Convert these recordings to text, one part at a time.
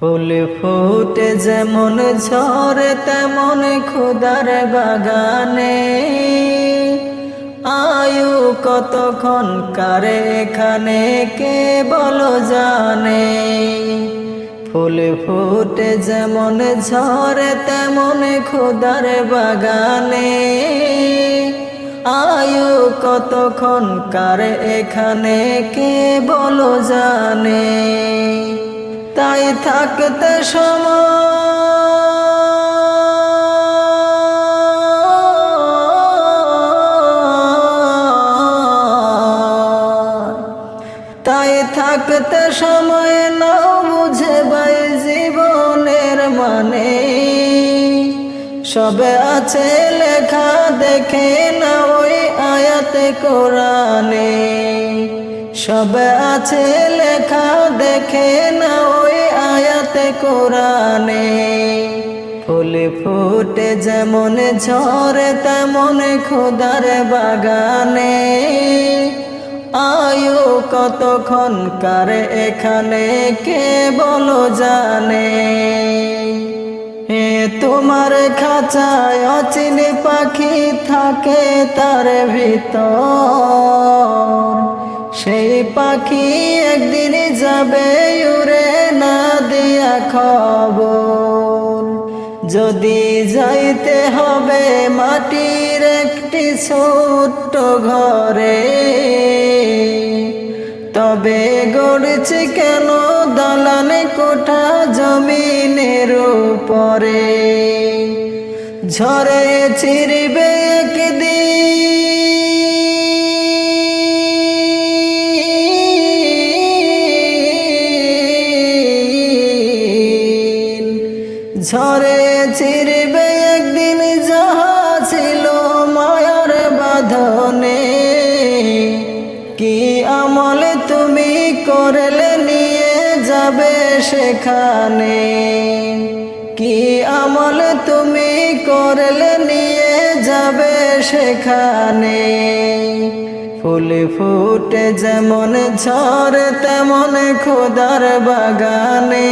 ফুল ফুটে যেমন ঝরে, তেমন খুদার বাগানে। আয়ু কতক্ষণ কারে, এখানে কে বলো জানে? ফুল ফুটে যেমন ঝরে, তেমন খুদার বাগানে। আয়ু কতক্ষণ কারে, এখানে কে বলো জানে? তাই থাকতে সময়। তাই থাকতে সময় নাও বুঝে বাই জীবনের মানে। সবে আছে লেখা, দেখে না ওই আয়াতে কোরআনে। সবে আছে লেখা, দেখে না ওই আয়াতে কোরআনে। ফুল ফুটে যেমন ঝরে, তেমন খুদার বাগানে। আয়ু কতক্ষণ কারে এখানে, কে বলো জানে। এ তোমার খাঁচায় অচিনি পাখি থাকে তার ভিতর। সেই পাখি একদিন যাবে উড়ে না দিয়া খবর। যদি যাইতে হবে মাটির একটি ছোট্ট ঘরে, তবে গড়ছে কেন দালানে কোঠা জমিনের উপরে? ঝরে চিরবে একদিন ঝরে চিরবে একদিন যাহা ছিল মায়ার বাঁধনে। কি আমল তুমি করলে নিয়ে যাবে সেখানে? কি আমল তুমি করলে নিয়ে যাবে সেখানে? ফুল ফুটে যেমন ঝড়, তেমন খোদার বাগানে।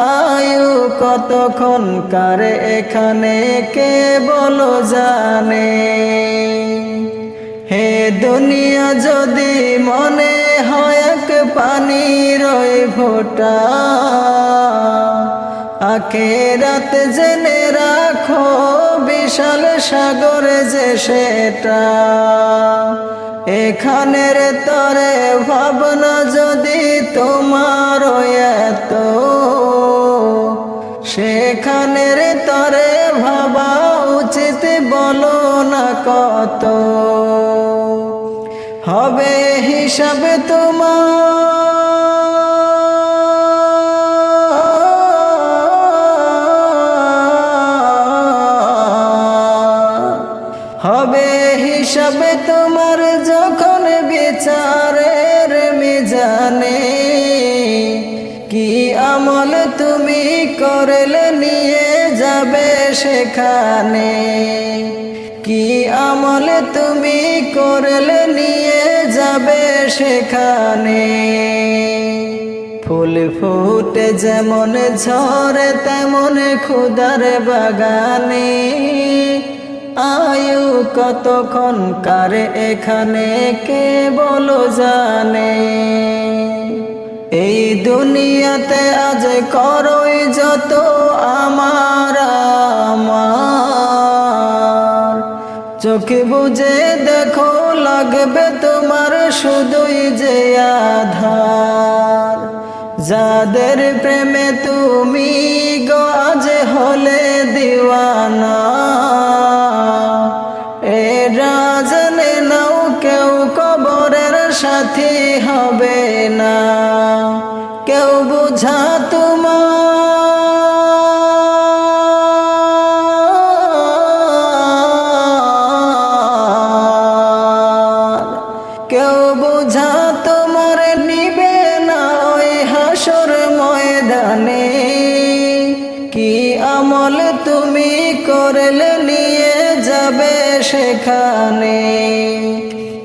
আয়ু কতক্ষণ কারে এখানে কে বলো জানে? হে দুনিয়া যদি মনে হয় এক পানির ফোটা, আখেরাত জেনে রাখো বিশাল সাগর যে সেটা। এখানের তরে ভাবনা যদি তোমার কত? হবে হিসাব তোমার। হবে হিসাবে তোমার যখন বিচারের মিজানে। কি আমল তুমি করলে নিয়ে যাবে সেখানে? কি আমল তুমি করলে নিয়ে যাবে সেখানে? ফুল ফুটে যেমন ঝরে তেমন খুদার বাগানে। আয়ু কতক্ষণ কারে এখানে, কে বলো জানে? এই দুনিয়াতে আজ করই যত আমার আমার। চোখে বুঝে দেখো, লাগবে তোমার শুধুই যে আধার। যাদের প্রেমে তুমি গজ হলে দিওয়ানা। এ রাজনে নাও, কেউ কবরের সাথী হবে না। কেউ বুঝা কেউ বুঝা তোমার নিবে না ওই হাসর ময়দানে। কি আমল তুমি করলে নিয়ে যাবে সেখানে?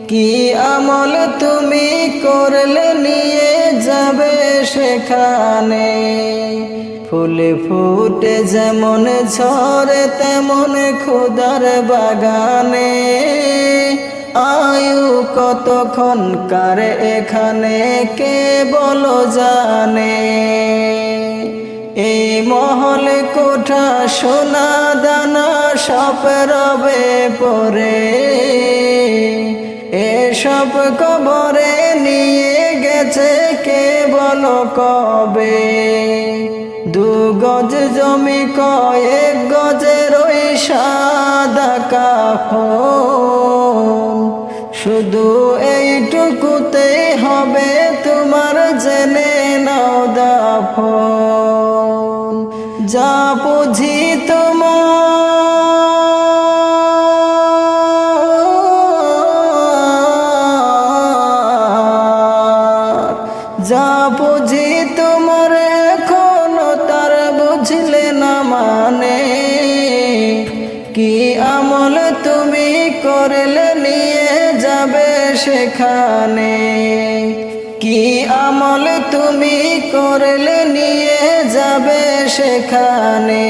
কি আমল তুমি করলে নিয়ে যাবে সেখানে? ফুলে ফুটে যেমন ঝরে তেমন খুদার বাগানে। আয়ু কতক্ষণ কার এখানে? কে বলো জানে? এই মহল কোঠা, সোনা দানা সব রবে পরে। এসব কবরে নিয়ে গেছে কে বলো কবে? দু গজ জমি কয়েক গজের ওই সাদা কাফন শুধু এইটুকুতে হবে তোমার জেনে নাও দাফন। সেখানে? কি আমল তুমি করলে নিয়ে যাবে সেখানে?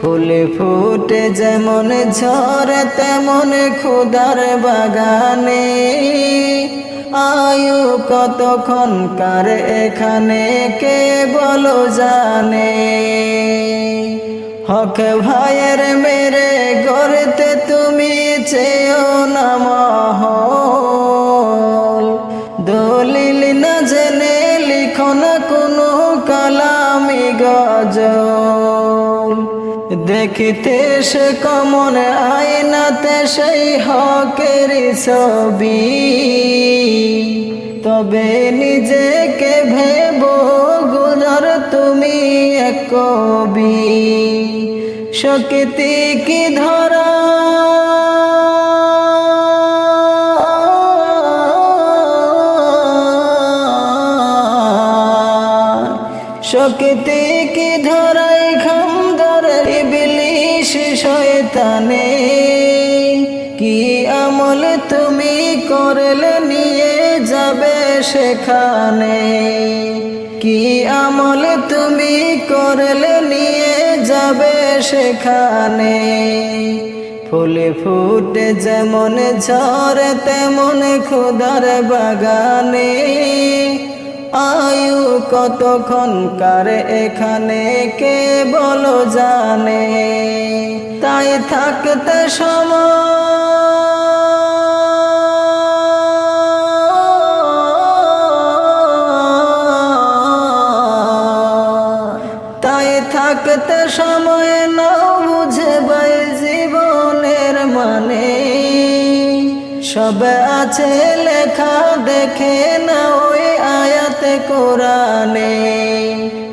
ফুলে ফুটে যেমন ঝরে, তেমন খুদার বাগানে। আয়ু কতক্ষণ কার এখানে, কে বলো জানে? হক ভাইয়ের মেরে গড়তে তুমি চেয়েও না মহল। দলিল না জেনে লিখো না কোনো কালামি গজল। দেখিতে সে কমন আয়নাতে সেই হকের ছবি। তবে নিজেকে ভেব গুজর তুমি এক কবি। শক্তি কি ধরা? শক্তি কি ধরাই ঘম ধরে ইবলিশ শয়তানে। কি আমল তুমি করলে সেখানে? কি আমল তুমি করলে নিয়ে যাবে সেখানে? ফুলে ফুটে যেমন ঝরে তেমন খুদার বাগানে। আয়ু কতক্ষণ কার এখানে, কে বলো জানে? তাই থাকতে সময় থাকতে সময় নাও বুঝে বাই জীবনের মানে। সব আছে লেখা, দেখে না ওই আয়াতে কোরআনে।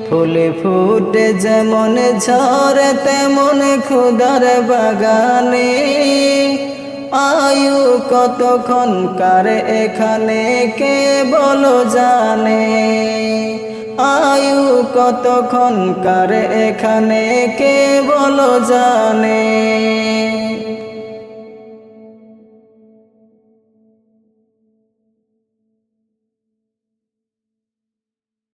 ফুলে ফুটে যেমন ঝরে তেমন খুদার বাগানে। আয়ু কতক্ষণ কার এখানে কে বলো জানে। আয়ু কতক্ষণ কার এখানে কে বলো জানে?